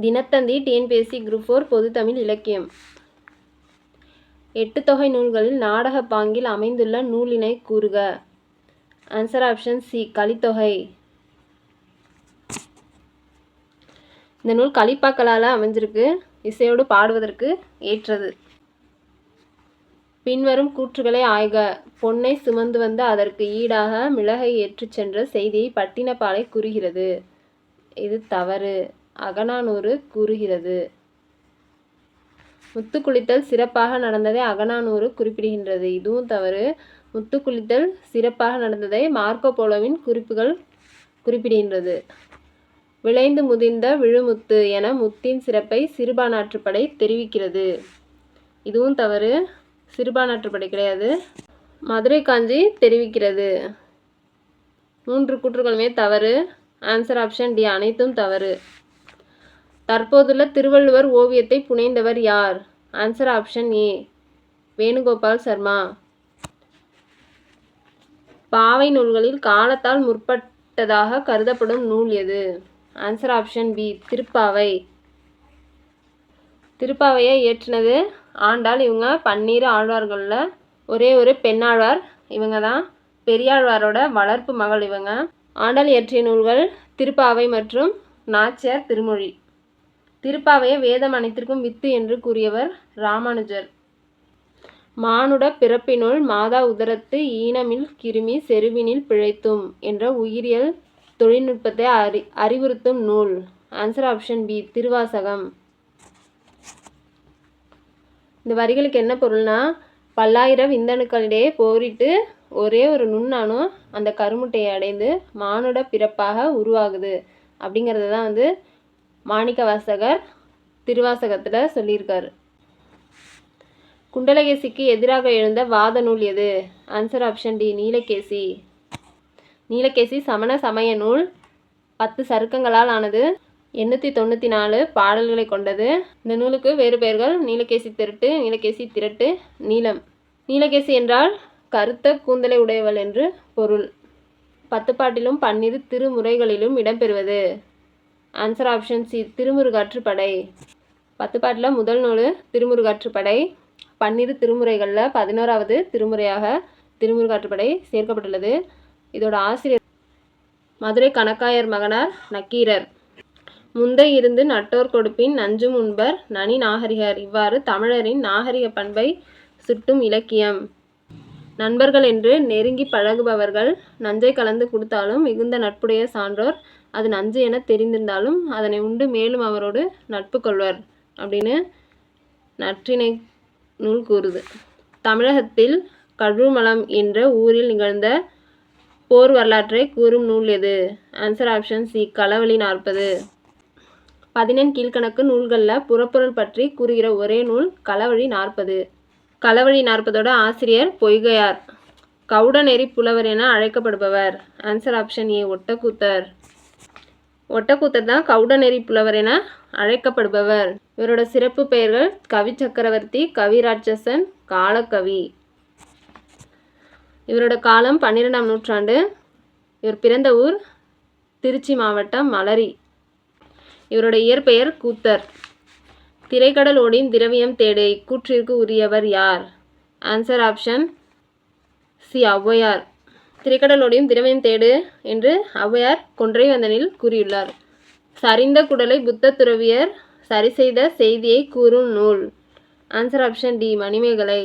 Dinathanthi TNPSC group four பொதுத்தமிழ் இலக்கியம். எட்டு தொகை நூல்களில் நாடக பாங்கில் அமைந்துள்ள நூலினை கூறுக. Answer option C Kalithogai. இந்த நூல் களிப்பாக்களால் அமைஞ்சிருக்கு. இசையோடு பாடுவதற்கு ஏற்றது. பின்வரும் கூற்றுகளை ஆய்க. பொன்னை சுமந்து வந்த அதற்கு ஈடாக மிளகை ஏற்றுச் சென்ற செய்தியை பட்டினப்பாலை கூறுகிறது. இது தவறு. அகனானூறு கூறுகிறது. முத்து குளித்தல் சிறப்பாக நடந்ததை அகனானூறு குறிப்பிடுகின்றது. இதுவும் தவறு. முத்து குளித்தல் சிறப்பாக நடந்ததை மார்க்கோ போலோவின் குறிப்புகள் குறிப்பிடுகின்றது. விளைந்து முதிர்ந்த விழுமுத்து என முத்தின் சிறப்பை சிறுபானாற்றுப்படை தெரிவிக்கிறது. இதுவும் தவறு. சிறுபானாற்றுப்படை கிடையாது. மதுரை காஞ்சி தெரிவிக்கிறது. மூன்று கூற்றுகளுமே தவறு. ஆன்சர் ஆப்ஷன் டி அனைத்தும் தவறு. தற்போதுள்ள திருவள்ளுவர் ஓவியத்தை புனைந்தவர் யார்? Answer option A Venugopal Sharma. பாவை நூல்களில் காலத்தால் முற்பட்டதாக கருதப்படும் நூல் எது? Answer option B Thiruppavai. திருப்பாவையை இயற்றினது ஆண்டாள். இவங்க பன்னீர் ஆழ்வார்களில். ஒரே ஒரு பெண்ணாழ்வார். இவங்க தான் பெரியாழ்வாரோட வளர்ப்பு மகள் இவங்க. ஆண்டாள் இயற்றிய நூல்கள் திருப்பாவை மற்றும் நாச்சியார் திருமொழி. திருப்பாவையை வேதம் அனைத்திற்கும் வித்து என்று கூறியவர் ராமானுஜர். மானுட பிறப்பினுள் மாதா உதரத்து ஈனமில் கிருமி செருவினில் பிழைத்தும் என்ற உயிரியல் தொழில்நுட்பத்தை அறி அறிவுறுத்தும் நூல். Answer option B Thiruvasagam. இந்த வரிகளுக்கு என்ன பொருள்னா பல்லாயிரம் விந்தணுக்களிடையே போரிட்டு ஒரே ஒரு நுண்ணானு அந்த கருமுட்டையை அடைந்து மானுட பிறப்பாக உருவாகுது. அப்படிங்கிறது தான் வந்து மாணிக்க வாசகர் திருவாசகத்தில் சொல்லியிருக்காரு. குண்டலகேசிக்கு எதிராக எழுந்த வாத நூல் எது? Answer option D Neelakesi. Neelakesi சமண சமய நூல். பத்து சருக்கங்களால் ஆனது எண்ணூற்றி தொண்ணூற்றி நாலு பாடல்களை கொண்டது. இந்த நூலுக்கு வேறு பெயர்கள் நீலகேசி திரட்டு நீலகேசி திரட்டு நீலம். நீலகேசி என்றால் கருத்த கூந்தலை உடையவள் என்று பொருள். பத்து பாட்டிலும் பன்னிரு திருமுறைகளிலும் இடம்பெறுவது. Answer option C Thirumurugatruppadai. பத்து பாட்டில் முதல் நூல் திருமுருகாற்றுப்படை. பன்னிரு திருமுறைகளில் பதினோராவது திருமுறையாக திருமுருகாற்றுப்படை சேர்க்கப்பட்டுள்ளது. இதோட ஆசிரியர் மதுரை கணக்காயர் மகனார் நக்கீரர். முந்தை இருந்து நட்டோர் கொடுப்பின் நஞ்சும் உண்பர் நனி நாகரிகர். இவ்வாறு தமிழரின் நாகரிக பண்பை சுட்டும் இலக்கியம். நண்பர்கள் என்று நெருங்கி பழகுபவர்கள் நஞ்சை கலந்து கொடுத்தாலும் மிகுந்த நட்புடைய சான்றோர் அது நஞ்சு என தெரிந்திருந்தாலும் அதனை உண்டு மேலும் அவரோடு நட்பு கொள்வர் அப்படின்னு நற்றினை நூல் கூறுது. தமிழகத்தில் கழுமலம் என்ற ஊரில் நிகழ்ந்த போர் வரலாற்றை கூறும் நூல் எது? ஆன்சர் ஆப்ஷன் சி களவழி நாற்பது. பதினெண் கீழ்கணக்கு நூல்களில் புறப்பொருள் பற்றி கூறுகிற ஒரே நூல் களவழி நாற்பது. களவழி நாற்பதோட ஆசிரியர் பொய்கையார். கவுடநெறி புலவர் என அழைக்கப்படுபவர். Answer option A Ottakoothar. Ottakoothar தான் கவுடநெறி புலவர் என அழைக்கப்படுபவர். இவரோட சிறப்பு பெயர்கள் கவி சக்கரவர்த்தி கவிராட்சசன் காலக்கவி. இவரோட காலம் பன்னிரெண்டாம் நூற்றாண்டு. இவர் பிறந்த ஊர் திருச்சி மாவட்டம் மலரி. இவரோட இயற்பெயர் கூத்தர். திரைக்கடல் ஓடின் திரவியம் தேடு இக்கூற்றிற்கு உரியவர் யார்? Answer option C Avvaiyar. திரைக்கடலோடையும் திரவியம் தேடு என்று ஔவையார் கொன்றைவந்தனில் கூறியுள்ளார். சரிந்த குடலை புத்த துறவியர் சரி செய்த செய்தியை கூறும் நூல். Answer option D Manimekalai.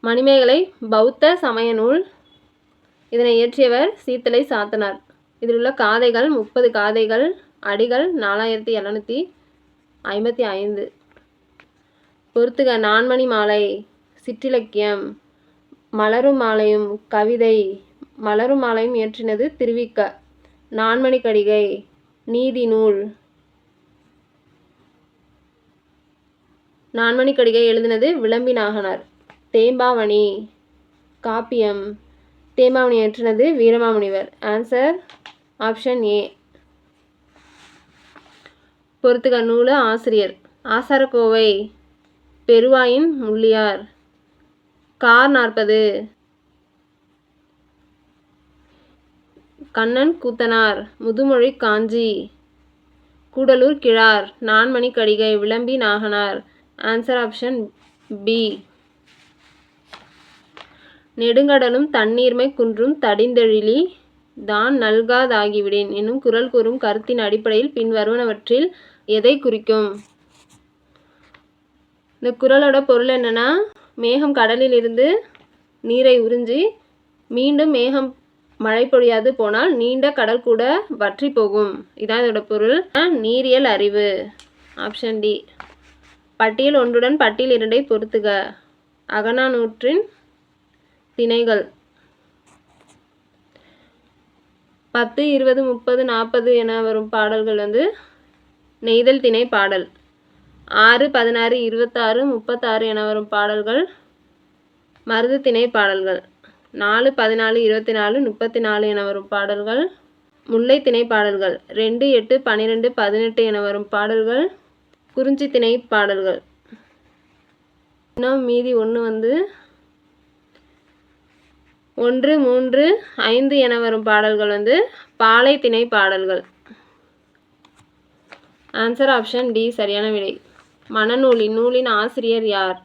Manimekalai பௌத்த சமய நூல். இதனை இயற்றியவர் சீத்தலை சாத்தனார். இதில் உள்ள காதைகள் முப்பது காதைகள் அடிகள் நாலாயிரத்தி எழுநூற்றி ஐம்பத்தி ஐந்து. பொறுத்துக நான்மணி மாலை சிற்றிலக்கியம் மலரும் மாலையும் கவிதை மலரும் மாலையும் இயற்றினது திருவிக்க. நான்மணி கடிகை நீதி நூல். நான்மணி கடிகை எழுதினது விளம்பி நாகனார் தேம்பாவணி காப்பியம். தேம்பாவணி இயற்றினது வீரமாமுனிவர். ஆன்சர் ஆப்ஷன் ஏ பொறுத்துக நூல ஆசிரியர். ஆசாரக்கோவை பெருவாயின் முள்ளியார். கார் நாற்பது. கண்ணன் கூத்தனார் முதுமொழி காஞ்சி. கூடலூர் கிழார் Nanmani Kadigai Vilambi Naganar. Answer option B நெடுங்கடலும் தண்ணீர்மை குன்றும் தடிந்தெழிலி தான் நல்காதாகிவிடேன் என்னும் குரல் கூறும் கருத்தின் அடிப்படையில் பின்வருவனவற்றில் எதை குறிக்கும்? இந்த குரலோட பொருள் என்னென்னா மேகம் கடலில் இருந்து நீரை உறிஞ்சி மீண்டும் மேகம் மழை பொழியாது போனால் நீண்ட கடல் கூட வற்றி போகும். இதான் இதோட பொருள். நீரியல் அறிவு. ஆப்ஷன் டி பட்டியல் ஒன்றுடன் பட்டியல் இரண்டை பொறுத்துக. அகனானூற்றின் திணைகள். பத்து இருபது முப்பது நாற்பது என வரும் பாடல்கள் வந்து நெய்தல் திணை பாடல். ஆறு பதினாறு இருபத்தாறு முப்பத்தாறு என வரும் பாடல்கள் மருது திணை பாடல்கள். நாலு பதினாலு இருபத்தி நாலு முப்பத்தி நாலு என வரும் பாடல்கள். முல்லை திணை பாடல்கள். ரெண்டு எட்டு பன்னிரெண்டு பதினெட்டு என வரும் பாடல்கள். குறிஞ்சி திணை பாடல்கள். இன்னும் மீதி ஒன்று வந்து ஒன்று மூன்று ஐந்து என வரும் பாடல்கள் வந்து பாலை திணை பாடல்கள். ஆன்சர் ஆப்ஷன் டி சரியான விடை. மணநூல் இந்நூலின் ஆசிரியர் யார்?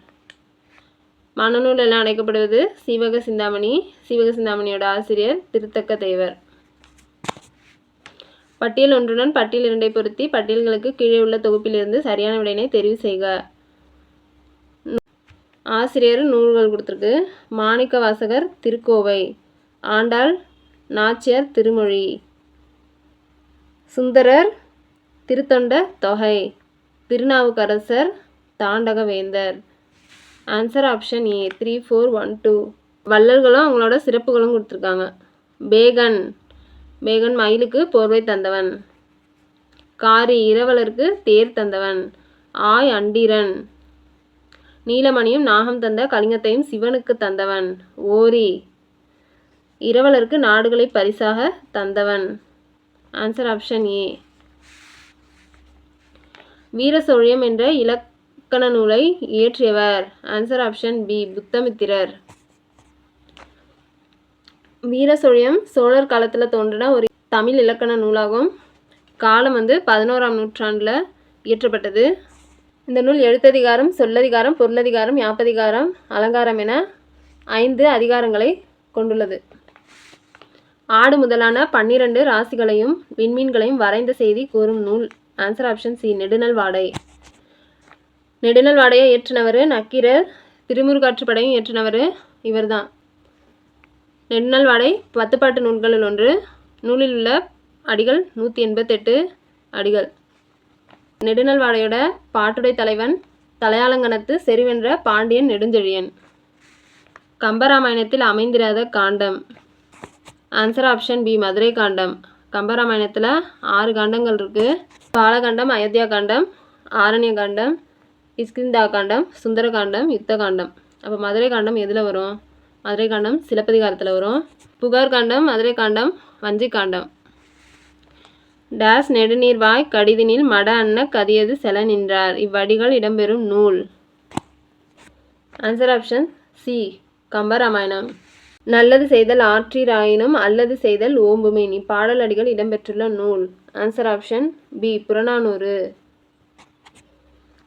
மணநூல் என அழைக்கப்படுவது சீவக சிந்தாமணி. சீவக சிந்தாமணியோட ஆசிரியர் திருத்தக்க தேவர். பட்டியல் ஒன்றுடன் பட்டியல் இரண்டை பொருத்தி பட்டியல்களுக்கு கீழே உள்ள தொகுப்பிலிருந்து சரியான விடையினை தெரிவு செய்க. ஆசிரியர் நூல்கள் கொடுத்துருக்கு. மாணிக்க வாசகர் திருக்கோவை. ஆண்டாள் நாச்சியார் திருமொழி. Sundarar Thiruthonda Thogai. Thirunavukkarasar தாண்டகவேந்தர். Answer option A three four one two வள்ளல்களும் அவங்களோட சிறப்புகளும் கொடுத்துருக்காங்க. பேகன் பேகன் மயிலுக்கு போர்வை தந்தவன். காரி இரவலருக்கு தேர் தந்தவன். ஆய் அண்டிரன். நீலமணியும் நாகம் தந்த கலிங்கத்தையும் சிவனுக்கு தந்தவன். ஓரி. இரவலருக்கு நாடுகளை பரிசாக தந்தவன். ஆன்சர் ஆப்ஷன் ஏ வீரசோழியம் என்ற இலக் இலக்கண நூலை இயற்றியவர். Answer option B Buddhamithrar. Veerasoliyam சோழர் காலத்தில் தோன்றின ஒரு தமிழ் இலக்கண நூலாகும். காலம் வந்து பதினோராம் நூற்றாண்டில் இயற்றப்பட்டது. இந்த நூல் எழுத்ததிகாரம் சொல்லதிகாரம் பொருளதிகாரம் யாப்பதிகாரம் அலங்காரம் என ஐந்து அதிகாரங்களை கொண்டுள்ளது. ஆடு முதலான பன்னிரண்டு ராசிகளையும் விண்மீன்களையும் வரைந்த செய்தி கூறும் நூல். ஆன்சர் ஆப்ஷன் சி நெடுநல் வாடை நெடுநல் வாடையை இயற்றினவர் நக்கீரர் திருமுருகாற்றுப்படையும் இயற்றினவர் இவர்தான். நெடுநல் வாடை பத்துப்பாட்டு நூல்களில் ஒன்று நூலில் உள்ள அடிகள் நூற்றி எண்பத்தெட்டு அடிகள். நெடுநல் வாடையோட பாட்டுடை தலைவன் தலையாலங்கணத்து செறிவென்ற பாண்டியன் நெடுஞ்செழியன். கம்பராமாயணத்தில் அமைந்திராத காண்டம். ஆன்சர் ஆப்ஷன் பி மதுரை காண்டம். கம்பராமாயணத்தில் ஆறு காண்டங்கள் இருக்குது பாலகாண்டம் அயோத்தியா காண்டம் ஆரண்ய காண்டம் இஸ்கிந்தா காண்டம் சுந்தர காண்டம் காண்டம் அப்போ மதுரை காண்டம் எதில் வரும்? மதுரை காண்டம் சிலப்பதிகாரத்தில் வரும். புகார் காண்டம் மதுரை காண்டம் வஞ்சி காண்டம் டேஸ் நெடுநீர்வாய் கடிதினில் மட அன்ன கதியது செல நின்றார். இவ்வடிகள் இடம்பெறும் நூல். Answer option C Kambaramayanam. நல்லது செய்தல் ஆற்றீராயினும் அல்லது செய்தல் ஓம்புமேன். பாடல் அடிகள் இடம்பெற்றுள்ள நூல். Answer option B Purananuru.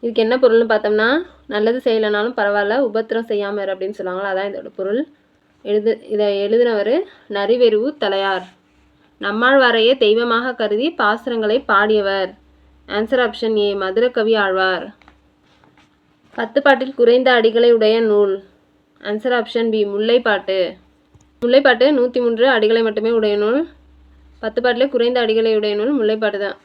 இதுக்கு என்ன பொருள்னு பார்த்தோம்னா நல்லது செய்யலைனாலும் பரவாயில்ல உபத்திரம் செய்யாமல் அப்படின்னு சொல்லுவாங்களா அதான் இதோட பொருள். எழுது இதை எழுதினவர் நரிவெருவு தலையார். நம்மாழ்வாரையே தெய்வமாக கருதி பாசுரங்களை பாடியவர். Answer option A Madhurakavi Azhwar. பத்து பாட்டில் குறைந்த அடிகளை உடைய நூல். Answer option B Mullaippattu. Mullaippattu நூற்றி மூன்று அடிகளை மட்டுமே உடைய நூல். பத்து பாட்டிலே குறைந்த அடிகளை உடைய நூல் முல்லைப்பாட்டு தான்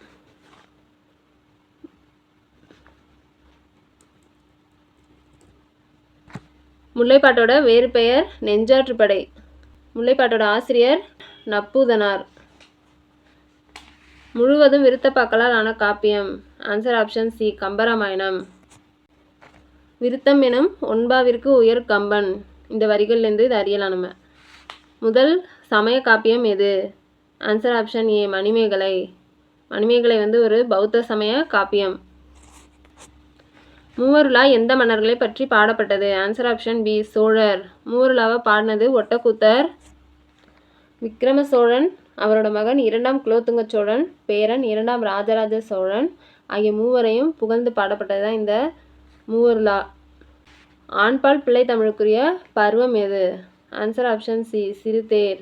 முல்லைப்பாட்டோட வேறு பெயர் நெஞ்சாற்றுப்படை. முல்லைப்பாட்டோட ஆசிரியர் நப்பூதனார். முழுவதும் விருத்தப்பாக்களால் ஆன காப்பியம். Answer option C Kambaramayanam. விருத்தம் எனும் ஒன்பாவிற்கு உயர் கம்பன். இந்த வரிகள்லேருந்து இது அறியலாம் நம்ம. முதல் சமய காப்பியம் எது? Answer option A Manimegalai. Manimegalai வந்து ஒரு பௌத்த சமய காப்பியம். மூவருலா எந்த மன்னர்களை பற்றி பாடப்பட்டது? ஆன்சர் ஆப்ஷன் பி சோழர். மூவருலாவை பாடினது ஒட்டக்கூத்தர் விக்ரம சோழன் அவரோட மகன் இரண்டாம் குலோத்துங்க சோழன் பேரன் இரண்டாம் ராஜராஜ சோழன் ஆகிய மூவரையும் புகழ்ந்து பாடப்பட்டது தான் இந்த மூவருலா ஆண்பால் பிள்ளை தமிழுக்குரிய பருவம் எது? ஆன்சர் ஆப்ஷன் சி சிறுதேர்.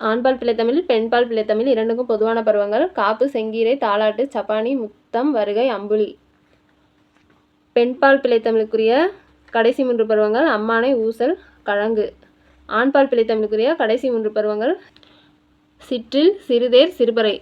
ஆண்பால் பிள்ளைத்தமிழ் பெண்பால் பிள்ளைத்தமிழ் இரண்டுக்கும் பொதுவான பருவங்கள். காப்பு செங்கீரை தாளாட்டு சப்பானி முத்தம் வருகை அம்புலி. பெண்பால் பிழைத்தமிழுக்குரிய கடைசி மூன்று பருவங்கள் அம்மானை ஊசல் கழங்கு. ஆண்பால் பிழைத்தமிழுக்குரிய கடைசி மூன்று பருவங்கள் சிற்றில் சிறுதேர் சிறுபறை.